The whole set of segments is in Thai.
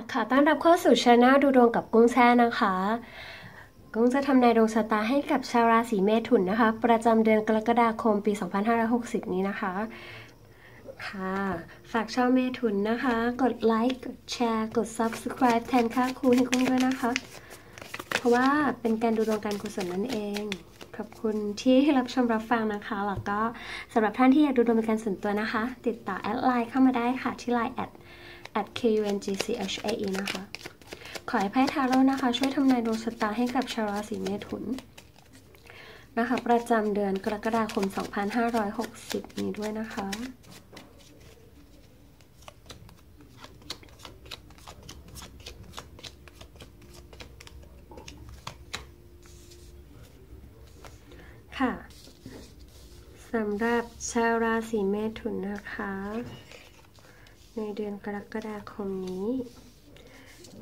ค่ะขอต้อนรับเข้าสู่ช anel ดูดวงกับกุ้งแช่นะคะ กุ้งจะทำนายดวงชะตาให้กับชาวราศีเมถุนนะคะ ประจำเดือนกรกฎาคมปี 2560 นี้นะคะ ค่ะ ฝากชาวเมถุนนะคะ กดไลค์ กดแชร์ กด subscribe แทนค่าครูให้กุ้งด้วยนะคะ เพราะว่าเป็นการดูดวงการกุศลนั่นเองขอบคุณที่รับชมรับฟังนะคะ แล้วก็สำหรับท่านที่อยากดูดวงเป็นการส่วนตัวนะคะ ติดต่อแอดไลน์เข้ามาได้ค่ะที่ไลน์แอด at kungchae นะคะ ขอให้ไพ่ทาโร่นะคะ ช่วยทำนายดวงชะตาให้กับชาวราศีเมถุนนะคะ ประจำเดือนกรกฎาคม 2560 นี้ด้วยนะคะค่ะสำหรับชาวราศีเมถุนนะคะ ในเดือนกรกฎาคมนี้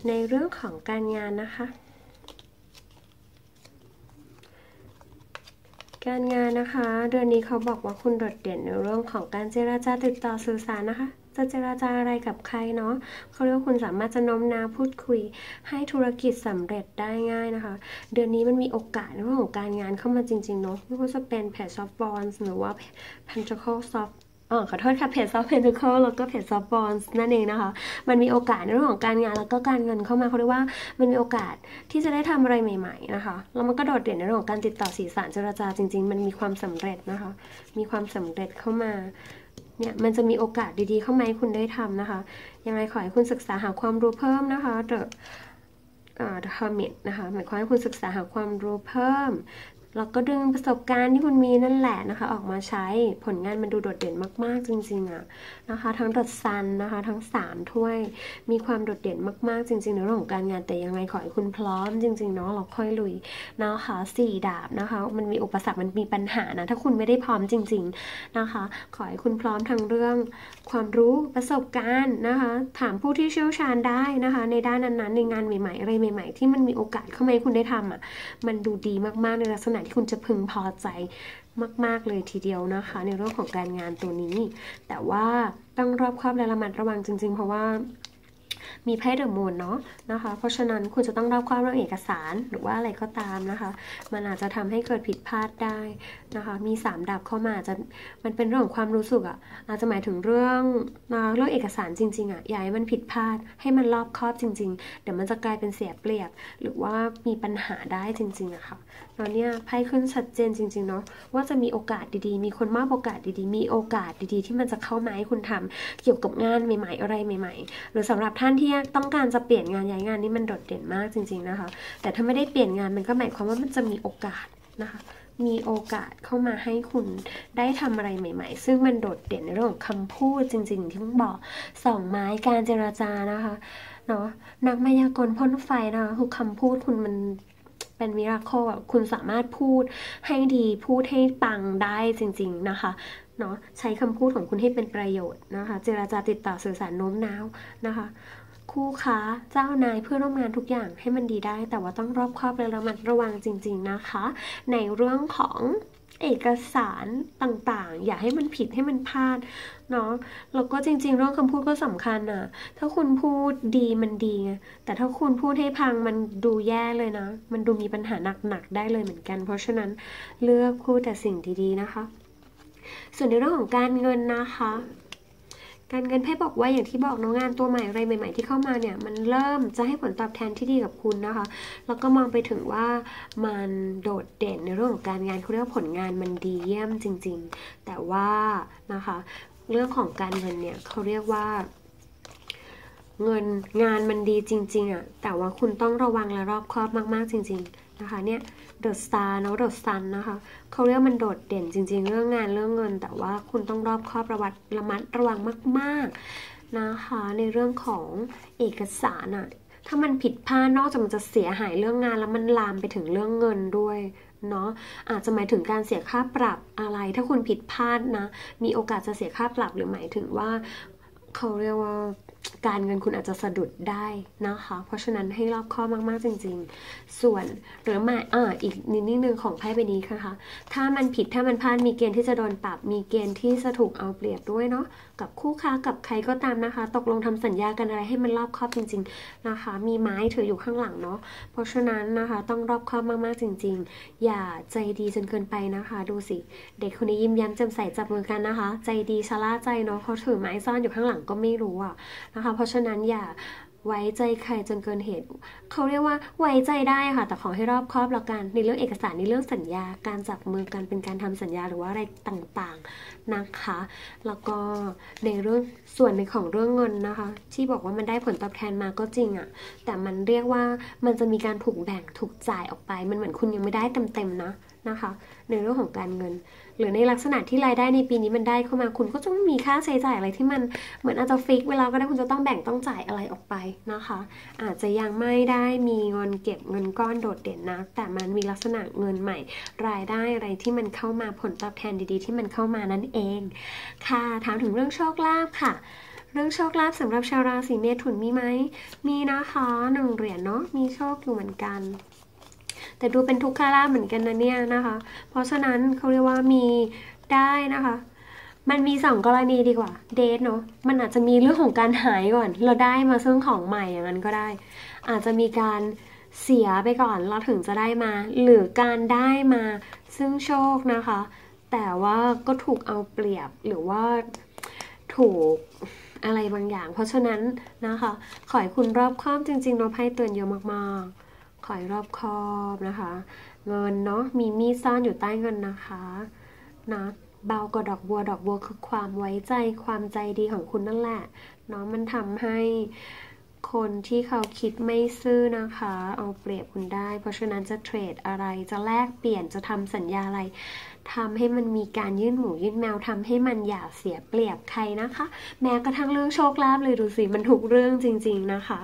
ในเรื่องของการงานนะคะ การงานนะคะ เดือนนี้เขาบอกว่าคุณโดดเด่นในเรื่องของการเจราจาติดต่อสื่อสารนะคะจะเจราจาอะไรกับใครเนาะเขาเรียกว่าคุณสามารถจะน้อมน้าวพูดคุย ให้ธุรกิจสำเร็จได้ง่ายนะคะ เดือนนี้มันมีโอกาสในเรื่องของการงานเข้ามาจริงๆเนาะไม่ว่าจะเป็นเพจซอฟต์บอลหรือว่า Pentacle Soft อ๋อ ขอโทษค่ะเพจ Soft Pentacle แล้วก็เพจ Soft Bonds นั่นเองนะคะ มันมีโอกาสในเรื่องของการงานแล้วก็การเงินเข้ามาเขาเรียกว่ามันมีโอกาสที่จะได้ทำอะไรใหม่ ๆ นะคะแล้วมันก็โดดเด่นในเรื่องของการติดต่อสื่อสารเจรจาจริง ๆ มันมีความสำเร็จนะคะ มีความสำเร็จเข้ามาเนี่ยมันจะมีโอกาสดีๆเข้ามาให้คุณได้ทำนะคะยังไงขอให้คุณศึกษาหาความรู้เพิ่มนะคะ The อ่า The Hermit นะคะหมายความว่าคุณศึกษาหาความรู้เพิ่ม แล้วก็ดึงประสบการณ์ที่คุณมีนั่นแหละนะคะ ออกมาใช้ผลงานมันดูโดดเด่นมาก ๆ จริงๆอะนะคะ ทั้งดดซันนะคะ ทั้ง 3 ถ้วย มีความโดดเด่นมากๆจริงๆในเรื่องของการงานแต่ยังไงขอให้คุณพร้อมจริงๆเนาะเราค่อยลุยนะคะสี่ดาบนะคะ มันมีอุปสรรคมันมีปัญหานะ ถ้าคุณไม่ได้พร้อมจริง ๆนะคะ ขอให้คุณพร้อมทั้งเรื่องความรู้ประสบการณ์นะคะ ถามผู้ที่เชี่ยวชาญได้นะคะ ในด้านนั้นๆในงานใหม่ๆอะไรใหม่ ๆ ที่มันมีโอกาสเข้ามาให้คุณได้ทำอะมันดูดีมากๆในลักษณะที่คุณจะพึงพอใจมาก ๆ เลยทีเดียวนะคะ ในเรื่องของการงานตัวนี้ แต่ว่าต้องรอบคอบและระมัดระวังจริง ๆ เพราะว่ามีไพ่เดอะมูนเนาะนะคะ เพราะฉะนั้นคุณจะต้องรอบคอบเรื่องเอกสารหรือว่าอะไรก็ตามนะคะ มันอาจจะทำให้เกิดผิดพลาดได้นะคะ มีสามดับเข้ามาจะมันเป็นเรื่องของความรู้สึกอะ่ะอาจจะหมายถึงเรื่องนะเรื่องเอกสารจริงๆอะ่ะอย่าให้มันผิดพลาดให้มันรอบคอบจริง ๆ เดี๋ยวมันจะกลายเป็นเสียเปรียบ หรือว่ามีปัญหาได้จริงๆอะค่ะ ตอนนี้ไพ่ขึ้นชัดเจนจริงๆเนาะว่าจะมีโอกาสดีๆ มีคนมอบโอกาสดีๆ มีโอกาสดีๆ ที่มันจะเข้ามาให้คุณทำเกี่ยวกับงานใหม่ ๆ อะไรใหม่ ๆ หรือสำหรับท่านที่ต้องการจะเปลี่ยนงานย้ายงานนี่มันโดดเด่นมากจริง ๆนะคะ แต่ถ้าไม่ได้เปลี่ยนงานมันก็หมายความว่ามันจะมีโอกาสนะคะมีโอกาสเข้ามาให้คุณได้ทำอะไรใหม่ ๆ ซึ่งมันโดดเด่นในเรื่องของคำพูดจริง ๆ ที่ต้องบอกสองไม้การเจราจานะคะเนาะนักมายากลพ่นไฟนะคะคือคำพูดคุณมัน เป็นมิราเคิลแบบคุณสามารถพูดให้ดีพูดให้ปังได้จริง ๆ นะคะเนาะใช้คำพูดของคุณให้เป็นประโยชน์นะคะ เจราจาติดต่อสื่อสารโน้มน้าวนะคะ คู่ค้าเจ้านายเพื่อนร่วมงานทุกอย่างให้มันดีได้ แต่ว่าต้องรอบคอบและระมัดระวังจริง ๆนะคะ ในเรื่องของ เอกสารต่างๆ อย่าให้มันผิดให้มันพลาดเนาะแล้วก็จริง ๆ เรื่องคำพูดก็สำคัญอะถ้าคุณพูดดีมันดีไงแต่ถ้าคุณพูดให้พังมันดูแย่เลยนะ มันดูมีปัญหาหนักๆได้เลยเหมือนกัน เพราะฉะนั้นเลือกพูดแต่สิ่งดีๆนะคะ ส่วนในเรื่องของการเงินนะคะ การเงินไพ่บอกว่าอย่างที่บอกน้องงานตัวใหม่อะไรใหม่ ๆ ที่เข้ามาเนี่ยมันเริ่มจะให้ผลตอบแทนที่ดีกับคุณนะคะ แล้วก็มองไปถึงว่ามันโดดเด่นในเรื่องของการงานเขาเรียกว่าผลงานมันดีเยี่ยมจริง ๆ แต่ว่านะคะ เรื่องของการเงินเนี่ยเขาเรียกว่าเงินงานมันดีจริง ๆอะ่ะแต่ว่าคุณต้องระวังและรอบคอบมาก ๆ จริง ๆ นะคะเนี่ย The Star เนาะ The Sun นะคะเขาเรียกมันโดดเด่นจริง ๆ เรื่องงานเรื่องเงิน แต่ว่าคุณต้องรอบคอบระวัดระมัดระวังมาก ๆนะคะในเรื่องของเอกสารอะถ้ามันผิดพลาดนอกจากมันจะเสียหายเรื่องงานแล้วมันลามไปถึงเรื่องเงินด้วยเนาะอาจจะหมายถึงการเสียค่าปรับอะไร ถ้าคุณผิดพลาดนะ มีโอกาสจะเสียค่าปรับหรือหมายถึงว่าเขาเรียกว่าการเงินคุณอาจจะสะดุดได้นะคะ เพราะฉะนั้นให้รอบคอมากๆจริง ๆ ส่วนหรือไม่อ่าอีกนิดนึงของไพ่ใบนี้ค่ะถ้ามันผิดถ้ามันพลาดมีเกณฑ์ที่จะโดนปรับ มีเกณฑ์ที่จะถูกเอาเปรียบด้วยเนาะกับคู่ค้ากับใครก็ตามนะคะ ตกลงทำสัญญากันอะไรให้มันรอบครอบจริง ๆนะคะ มีไม้ถืออยู่ข้างหลังเนาะเพราะฉะนั้นนะคะต้องรอบคอบมากๆจริง ๆ อย่าใจดีจนเกินไปนะคะ ดูสิ เด็กคนนี้ยิ้มแย้มแจ่มใสจับมือกันนะคะ ใจดีชะล่าใจเนาะเขาถือไม้ซ่อนอยู่ข้างหลังก็ไม่รู้อะนะคะ เพราะฉะนั้นอย่าไว้ใจใครจนเกินเหตุ เขาเรียกว่าไว้ใจได้ค่ะ แต่ขอให้รอบคอบแล้วกัน ในเรื่องเอกสารในเรื่องสัญญา การจับมือกันเป็นการทำสัญญาหรือว่าอะไรต่างๆนะคะ แล้วก็ในเรื่องส่วนในของเรื่องเงินนะคะ ที่บอกว่ามันได้ผลตอบแทนมาก็จริงอะ่ะ แต่มันเรียกว่ามันจะมีการถูกแบ่งถูกจ่ายออกไป มันเหมือนคุณยังไม่ได้เต็มๆนะ นะคะ ในเรื่องของการเงิน หรือในลักษณะที่รายได้ในปีนี้มันได้เข้ามาคุณก็จะมีค่าใช้จ่ายอะไรที่มันเหมือนอาจจะฟิกเวลาก็ได้คุณจะต้องแบ่งต้องจ่ายอะไรออกไปนะคะ อาจจะยังไม่ได้มีเงินเก็บเงินก้อนโดดเด่นนะแต่มันมีลักษณะเงินใหม่ รายได้อะไรที่มันเข้ามาผลตอบแทนดีๆ ที่มันเข้ามานั่นเอง ค่ะถามถึงเรื่องโชคลาภค่ะเรื่องโชคลาภสำหรับชาวราศีเมถุนมีไหม มีนะคะหนึ่งเหรียญเนาะมีโชคอยู่เหมือนกัน แต่ดูเป็นทุกขาลาเหมือนกันนะเนี่ยนะคะ เพราะฉะนั้นเขาเรียกว่ามีได้นะคะ มันมีสองกรณีดีกว่า เดทเนาะมันอาจจะมีเรื่องของการหายก่อน เราได้มาซึ่งของใหม่อย่างนั้นก็ได้ อาจจะมีการเสียไปก่อนเราถึงจะได้มา หรือการได้มาซึ่งโชคนะคะ แต่ว่าก็ถูกเอาเปรียบหรือว่าถูกอะไรบางอย่าง เพราะฉะนั้นนะคะ ขอให้คุณรอบคอบจริงๆเนาะไพ่เตือนเยอะมากๆ อยรอบคอบนะคะ เงินเนาะมีมีดซ่อนอยู่ใต้เงินนะคะนะเบากว่าดอกบัวดอกบัวคือความไว้ใจความใจดีของคุณนั่นแหละเนาะมันทำให้คนที่เขาคิดไม่ซื่อนะคะ เอาเปรียบคุณได้ เพราะฉะนั้นจะเทรดอะไรจะแลกเปลี่ยนจะทำสัญญาอะไรทำให้มันมีการยื่นหมูยื่นแมวทำให้มันอย่าเสียเปรียบใครนะคะ แม้กระทั่งเรื่องโชคลาภเลยดูสิมันถูกเรื่องจริง ๆนะคะ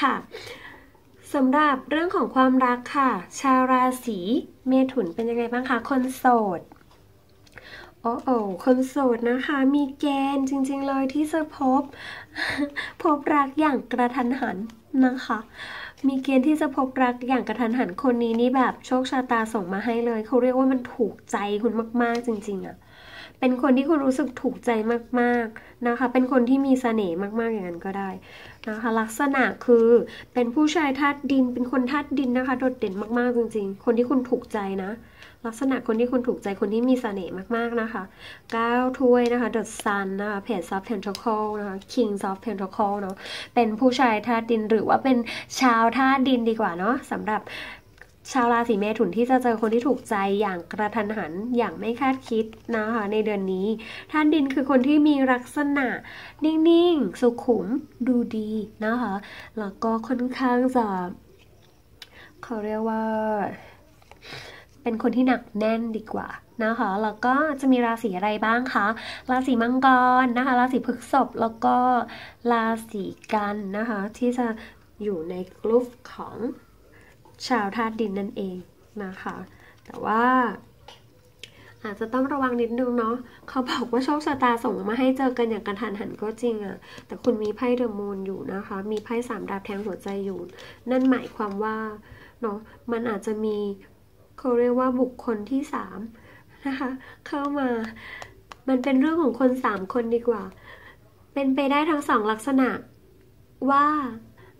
ค่ะ สำหรับเรื่องของความรักค่ะ ชาวราศีเมถุนเป็นยังไงบ้างคะ คนโสด โอ้โอ้คนโสดนะคะ มีเกณฑ์จริงๆเลยที่จะพบ พบรักอย่างกระทันหันนะคะ มีเกณฑ์ที่จะพบรักอย่างกระทันหันคนนี้นี่แบบโชคชะตาส่งมาให้เลย เขาเรียกว่ามันถูกใจคุณมากๆจริง ๆอะ เป็นคนที่คุณรู้สึกถูกใจมากๆนะคะ เป็นคนที่มีเสน่ห์มากๆอย่างนั้นก็ได้นะคะ ลักษณะคือเป็นผู้ชายธาตุดิน เป็นคนธาตุดินนะคะ โดดเด่นมากๆจริง ๆ คนที่คุณถูกใจนะ ลักษณะคนที่คุณถูกใจคนที่มีเสน่ห์มากๆนะคะก้าวถ้วยนะคะ The Sun นะคะเพจ Soft Pentacle นะคะ King Soft Pentacle เนาะเป็นผู้ชายธาตุดินหรือว่าเป็นชาวธาตุดินดีกว่าเนาะสำหรับ ชาวราศีเมถุนที่จะเจอคนที่ถูกใจอย่างกระทันหันอย่างไม่คาดคิดนะคะในเดือนนี้ท่านดินคือคนที่มีลักษณะ นิ่งๆ สุขุมดูดีนะคะแล้วก็ค่อนข้างจะเขาเรียกว่า เป็นคนที่หนักแน่นดีกว่านะคะแล้วก็จะมีราศีอะไรบ้างคะราศีมังกรนะคะราศีพฤษภแล้วก็ราศีกันนะคะที่จะอยู่ในกลุ่มของ ชาวธาตุดินนั่นเองนะคะ แต่ว่าอาจจะต้องระวังนิดนึงเนาะ เขาบอกว่าโชคชะตาส่งมาให้เจอกันอย่างกระทันหันก็จริงอะแต่คุณมีไพ่เดอะมูนอยู่นะคะ มีไพ่สามดาบแทงหัวใจอยู่ นั่นหมายความว่าเนาะ มันอาจจะมีเขาเรียกว่าบุคคลที่สามนะคะ เข้ามา มันเป็นเรื่องของคนสามคนดีกว่า เป็นไปได้ทั้งสองลักษณะว่า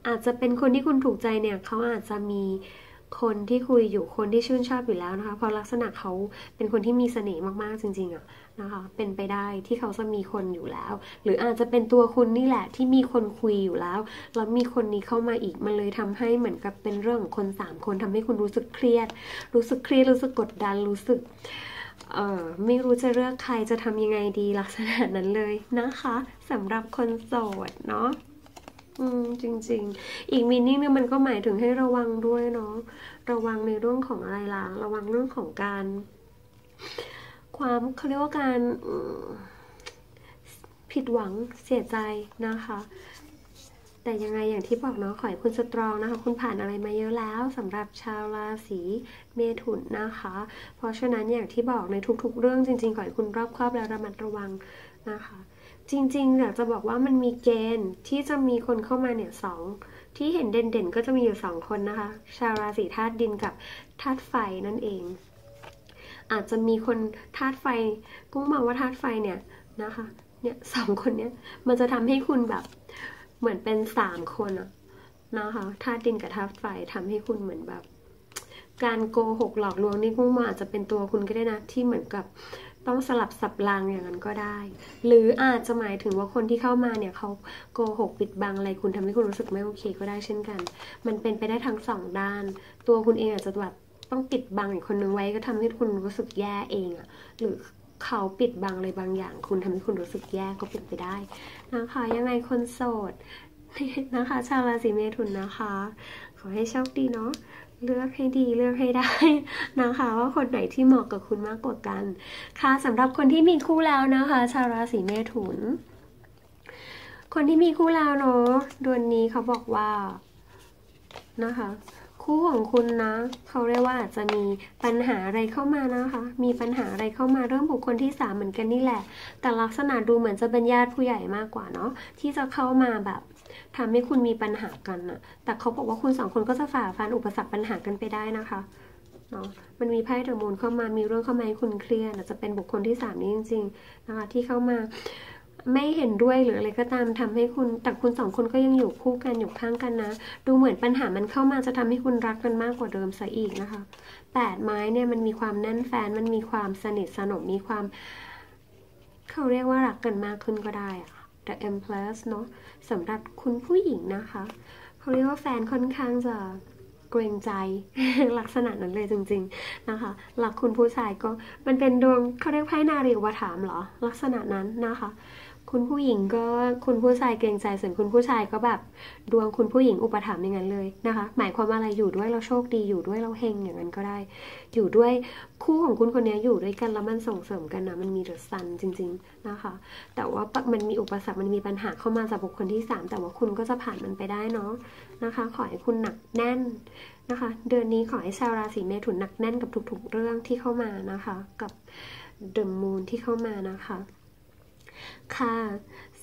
อาจจะเป็นคนที่คุณถูกใจเนี่ยเขาอาจจะมีคนที่คุยอยู่คนที่ชื่นชอบอยู่แล้วนะคะ เพราะลักษณะเขาเป็นคนที่มีเสน่ห์มากๆจริงๆอะนะคะ เป็นไปได้ที่เขาจะมีคนอยู่แล้ว หรืออาจจะเป็นตัวคุณนี่แหละที่มีคนคุยอยู่แล้ว แล้วมีคนนี้เข้ามาอีก มันเลยทำให้เหมือนกับเป็นเรื่องของคนสามคนทำให้คุณรู้สึกเครียด รู้สึกเครียด รู้สึกกดดัน รู้สึก เออไม่รู้จะเลือกใครจะทำยังไงดีลักษณะนั้นเลยนะคะสำหรับคนโสดเนาะ อืมจริง ๆ อีกมินิ่งนึงมันก็หมายถึงให้ระวังด้วยเนาะระวังในเรื่องของอะไรล่ะระวังเรื่องของการ ความเขาเรียกว่าการผิดหวังเสียใจนะคะ แต่ยังไงอย่างที่บอกเนาะขอให้คุณสตรองนะคะ คุณผ่านอะไรมาเยอะแล้วสำหรับชาวราศีเมถุนนะคะ เพราะฉะนั้นอย่างที่บอกในทุกๆ เรื่องจริงๆขอให้คุณรอบครอบและระมัดระวังนะคะ จริงๆอยากจะบอกว่ามันมีเกณฑ์ที่จะมีคนเข้ามาเนี่ยสองที่เห็นเด่นๆ ก็จะมีอยู่สองคนนะคะ ชาวราศีธาตุดินกับธาตุไฟนั่นเอง อาจจะมีคนธาตุไฟกุ้งมองว่าธาตุไฟเนี่ยนะคะเนี่ยสองคนเนี้ยมันจะทำให้คุณแบบเหมือนเป็นสามคนอะนะคะธาตุดินกับธาตุไฟทำให้คุณเหมือนแบบ การโกหกหลอกลวงนี่กุ้งมองอาจจะเป็นตัวคุณก็ได้นะที่เหมือนกับ ต้องสลับสับรางอย่างนั้นก็ได้ หรืออาจจะหมายถึงว่าคนที่เข้ามาเนี่ยเขาโกหกปิดบังอะไรคุณทำให้คุณรู้สึกไม่โอเคก็ได้เช่นกัน มันเป็นไปได้ทั้งสองด้าน ตัวคุณเองอาจจะแบบต้องปิดบังอีกคนนึงไว้ก็ทำให้คุณรู้สึกแย่เองอะหรือเขาปิดบังอะไรบางอย่าง คุณทำให้คุณรู้สึกแย่ก็เป็นไปได้นะคะยังไงคนโสดนะคะ ชาวราศีเมถุนนะคะ ขอให้โชคดีเนาะ เลือกให้ดีเลือกให้ได้นะคะ ว่าคนไหนที่เหมาะกับคุณมากกว่ากัน ค่ะสำหรับคนที่มีคู่แล้วนะคะ ชาวราศีเมถุน คนที่มีคู่แล้วเนาะเดือนนี้เขาบอกว่านะคะ คู่ของคุณนะเขาเรียกว่าอาจจะมีปัญหาอะไรเข้ามานะคะ มีปัญหาอะไรเข้ามาเรื่องบุคคลที่สามเหมือนกันนี่แหละ แต่ลักษณะดูเหมือนจะเป็นญาติผู้ใหญ่มากกว่าเนาะที่จะเข้ามาแบบ ทำให้คุณมีปัญหากันอะแต่เขาบอกว่าคุณสองคนก็จะฝ่าฟันอุปสรรคปัญหากันไปได้นะคะเนาะมันมีไพ่เดอะมูนเข้ามามีเรื่องเข้ามาให้คุณเครียดจะเป็นบุคคลที่สามนี้จริงๆนะคะที่เข้ามาไม่เห็นด้วยหรืออะไรก็ตามทำให้คุณแต่คุณสองคนก็ยังอยู่คู่กันอยู่ข้างกันนะ ดูเหมือนปัญหามันเข้ามาจะทำให้คุณรักกันมากกว่าเดิมซะอีกนะคะแปดไม้เนี่ยมันมีความแน่นแฟนมันมีความสนิทสนมมีความ เขาเรียกว่ารักกันมากขึ้นก็ได้อะ The Empress เนาะสำหรับคุณผู้หญิงนะคะเขาเรียกว่าแฟนค่อนข้างจะเกรงใจลักษณะนั้นเลยจริง ๆนะคะ หลักคุณผู้ชายก็มันเป็นดวงเขาเรียกไพ่นารีวถามเหรอ ลักษณะนั้นนะคะ คุณผู้หญิงก็คุณผู้ชายเกรงใจส่วนคุณผู้ชายก็แบบ ดวงคุณผู้หญิงอุปถัมภ์อย่างนั้นเลยนะคะ หมายความว่าอะไรอยู่ด้วยเราโชคดีอยู่ด้วยเราเฮงอย่างนั้นก็ได้ อยู่ด้วยคู่ของคุณคนนี้อยู่ด้วยกันแล้วมันส่งเสริมกันนะมันมีเดอะซันจริง ๆนะคะ แต่ว่ามันมีอุปสรรคมันมีปัญหาเข้ามาจากบุคคลที่ 3 แต่ว่าคุณก็จะผ่านมันไปได้เนาะนะคะ ขอให้คุณหนักแน่นนะคะ เดือนนี้ขอให้ชาวราศีเมถุนหนักแน่นกับทุกๆเรื่องที่เข้ามานะคะ กับเดอะมูนที่เข้ามานะคะ ค่ะ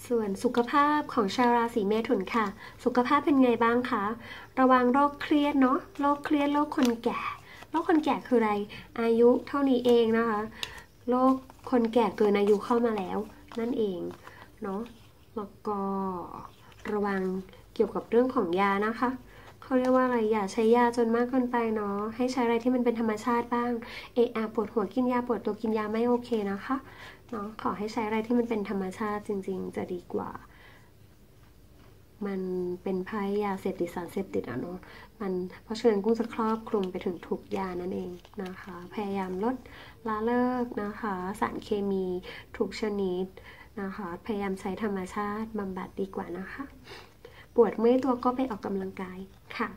ส่วนสุขภาพของชาวราศีเมถุนค่ะ สุขภาพเป็นไงบ้างคะ ระวังโรคเครียดเนาะ โรคเครียด โรคคนแก่ โรคคนแก่คืออะไร อายุเท่านี้เองนะคะ โรคคนแก่เกินอายุเข้ามาแล้ว นั่นเอง เนาะแล้วก็ระวังเกี่ยวกับเรื่องของยานะคะเขาเรียกว่าอะไรอย่าใช้ยาจนมากเกินไปเนาะให้ใช้อะไรที่มันเป็นธรรมชาติบ้างเออปวดหัวกินยาปวดตัวกินยาไม่โอเคนะคะ เนาะขอให้ใช้อะไรที่มันเป็นธรรมชาติจริง ๆ จะดีกว่า มันเป็นไพ่ยาเสพติดสารเสพติดอะเนาะมันเพราะฉะนั้นกุ้งจะครอบคลุมไปถึงทุกยานั่นเองนะคะ พยายามลดละเลิกนะคะ สารเคมีทุกชนิดนะคะ พยายามใช้ธรรมชาติบำบัดดีกว่านะคะ ปวดเมื่อยตัวก็ไปออกกำลังกายค่ะ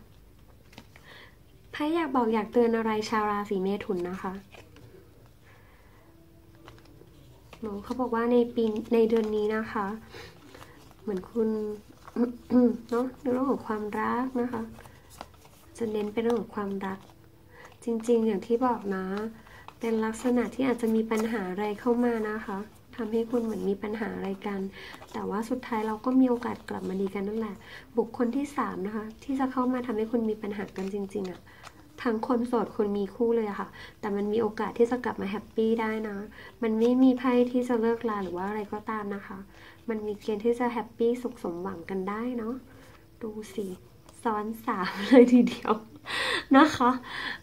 ไพ่อยากบอกอยากเตือนอะไรชาวราศีเมถุนนะคะ เนาะเขาบอกว่าในปีในเดือนนี้นะคะ เหมือนคุณเนาะในเรื่องของความรักนะคะ จะเน้นเป็นเรื่องของความรัก จริงๆ อย่างที่บอกนะ เป็นลักษณะที่อาจจะมีปัญหาอะไรเข้ามานะคะทำให้คุณเหมือนมีปัญหาอะไรกัน แต่ว่าสุดท้ายเราก็มีโอกาสกลับมาดีกันนั่นแหละ บุคคลที่สามนะคะ ที่จะเข้ามาทำให้คุณมีปัญหากันจริง ๆอะ่ะ ทั้งคนโสดคนมีคู่เลยค่ะ แต่มันมีโอกาสที่จะกลับมาแฮปปี้ได้นะ มันไม่มีไพ่ที่จะเลิกลาหรือว่าอะไรก็ตามนะคะ มันมีเกณฑ์ที่จะแฮปปี้สุขสมหวังกันได้เนาะ ดูสิซ้อนสามเลยทีเดียวนะคะ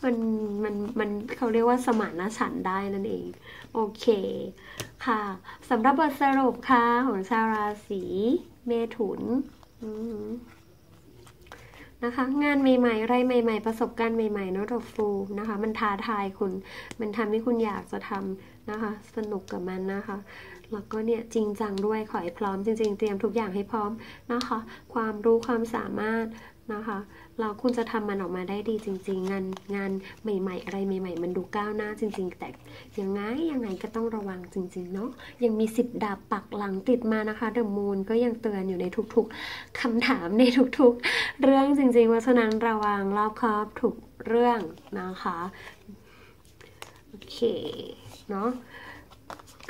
มันมันมันเขาเรียกว่าสมานฉันได้นั่นเอง โอเคค่ะสำหรับบทสรุปค่ะของชาวราศีเมถุน นะคะ งานใหม่ๆ อะไรใหม่ ๆ ประสบการณ์ใหม่ๆนาะดอกฟูนะคะ มันท้าทายคุณ มันทำให้คุณอยากจะทำนะคะ สนุกกับมันนะคะ แล้วก็เนี่ยจริงจังด้วย ขอให้พร้อมจริง ๆ เตรียมทุกอย่างให้พร้อมนะคะ ความรู้ความสามารถ นะคะเราคุณจะทำมันออกมาได้ดีจริง ๆ งานงานใหม่ ๆ อะไรใหม่ ๆ มันดูก้าวหน้าจริง ๆ แต่ยังไงยังไงก็ต้องระวังจริง ๆ เนาะยังมีสิบดาบปักหลังติดมานะคะเดอะมูนก็ยังเตือนอยู่ในทุกๆคำถามในทุกๆ เรื่องจริงๆเพราะฉะนั้นระวังรอบครอบทุกเรื่องนะคะโอเคเนาะ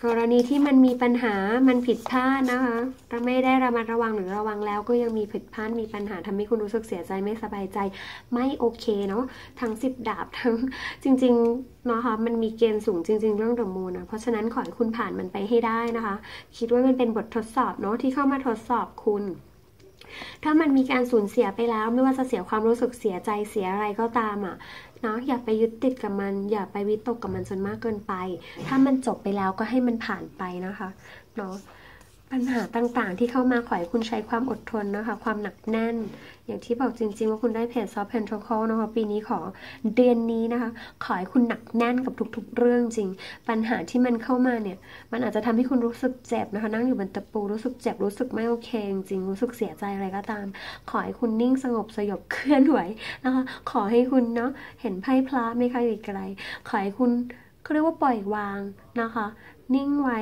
กรณีที่มันมีปัญหา มันผิดพลาดนะคะเราไม่ได้ระมัดระวังหรือระวังแล้วก็ยังมีผิดพลาด มีปัญหาทำให้คุณรู้สึกเสียใจไม่สบายใจ ไม่โอเคเนาะ ทั้งสิบดาบทั้งจริงๆนาะคะมันมีเกณฑ์สูงจริง ๆ เรื่องเดอะมูนนะเพราะฉะนั้นขอให้คุณผ่านมันไปให้ได้นะคะ คิดว่ามันเป็นบททดสอบเนาะที่เข้ามาทดสอบคุณถ้ามันมีการสูญเสียไปแล้ว ไม่ว่าจะเสียความรู้สึกเสียใจเสียอะไรก็ตามอะ เนาะอย่าไปยึดติดกับมัน อย่าไปวิตกกับมันจนมากเกินไป ถ้ามันจบไปแล้วก็ให้มันผ่านไปนะคะเนาะ ปัญหาต่างๆ ที่เข้ามาขอให้คุณใช้ความอดทนนะคะ ความหนักแน่น อย่างที่บอกจริง ๆ ว่าคุณได้เพจซอฟต์เพนทคอลนะคะปีนี้ขอเดือนนี้นะคะ ขอให้คุณหนักแน่นกับทุกๆ เรื่องจริง ปัญหาที่มันเข้ามาเนี่ย มันอาจจะทำให้คุณรู้สึกเจ็บนะคะ นั่งอยู่บนตะปูรู้สึกเจ็บรู้สึกไม่โอเคจริงรู้สึกเสียใจอะไรก็ตาม ขอให้คุณนิ่งสงบสยบเคลื่อนไหวนะคะ ขอให้คุณเนาะเห็นไพ่พระไม่ค่อยไกลขอให้คุณเขาเรียกว่าปล่อยวางนะคะ นิ่งไว้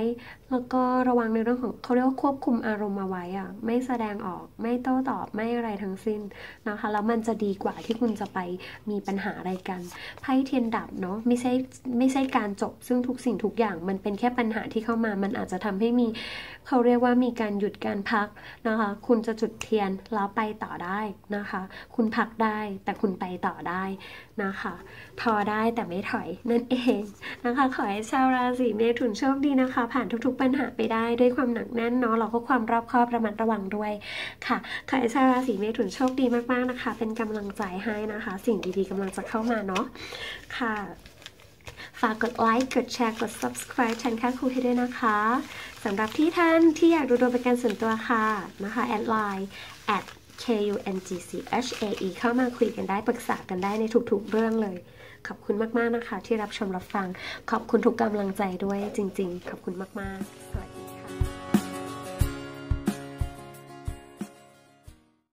แล้วก็ระวังในเรื่องของเขาเรียกว่าควบคุมอารมณ์เอาไว้อะไม่แสดงออกไม่โต้ตอบไม่อะไรทั้งสิ้นนะคะแล้วมันจะดีกว่าที่คุณจะไปมีปัญหาอะไรกันไพ่เทียนดับเนาะไม่ใช่ไม่ใช่การจบ ซึ่งทุกสิ่งทุกอย่างมันเป็นแค่ปัญหาที่เข้ามา มันอาจจะทำให้มีเขาเรียกว่ามีการหยุดการพักนะคะ คุณจะจุดเทียนแล้วไปต่อได้นะคะ คุณพักได้แต่คุณไปต่อได้นะคะทอได้แต่ไม่ถอยนั่นเองนะคะขอให้ชาวราศีเมถุนโชคดีนะคะ ผ่านทุกปัญหาไปได้ด้วยความหนักแน่นเนาะเราก็ความรอบคอบระมัดระวังด้วยค่ะให้ชาวราศีเมถุนโชคดีมากๆนะคะ เป็นกำลังใจให้นะคะ สิ่งดีๆกำลังจะเข้ามาเนาะค่ะฝากกดไลค์ กดแชร์ กด subscribe ชันค่าครูให้ด้วยนะคะ สำหรับที่ท่านที่อยากดูดวงเป็นการส่วนตัวค่ะนะคะแอดไลน์ at k u n g c h a e เข้ามาคุยกันได้ปรึกษากันได้ในทุกๆเรื่องเลย ขอบคุณมากๆนะคะ ที่รับชมรับฟัง ขอบคุณทุกกำลังใจด้วยจริง ๆ ขอบคุณมากๆสวัสดี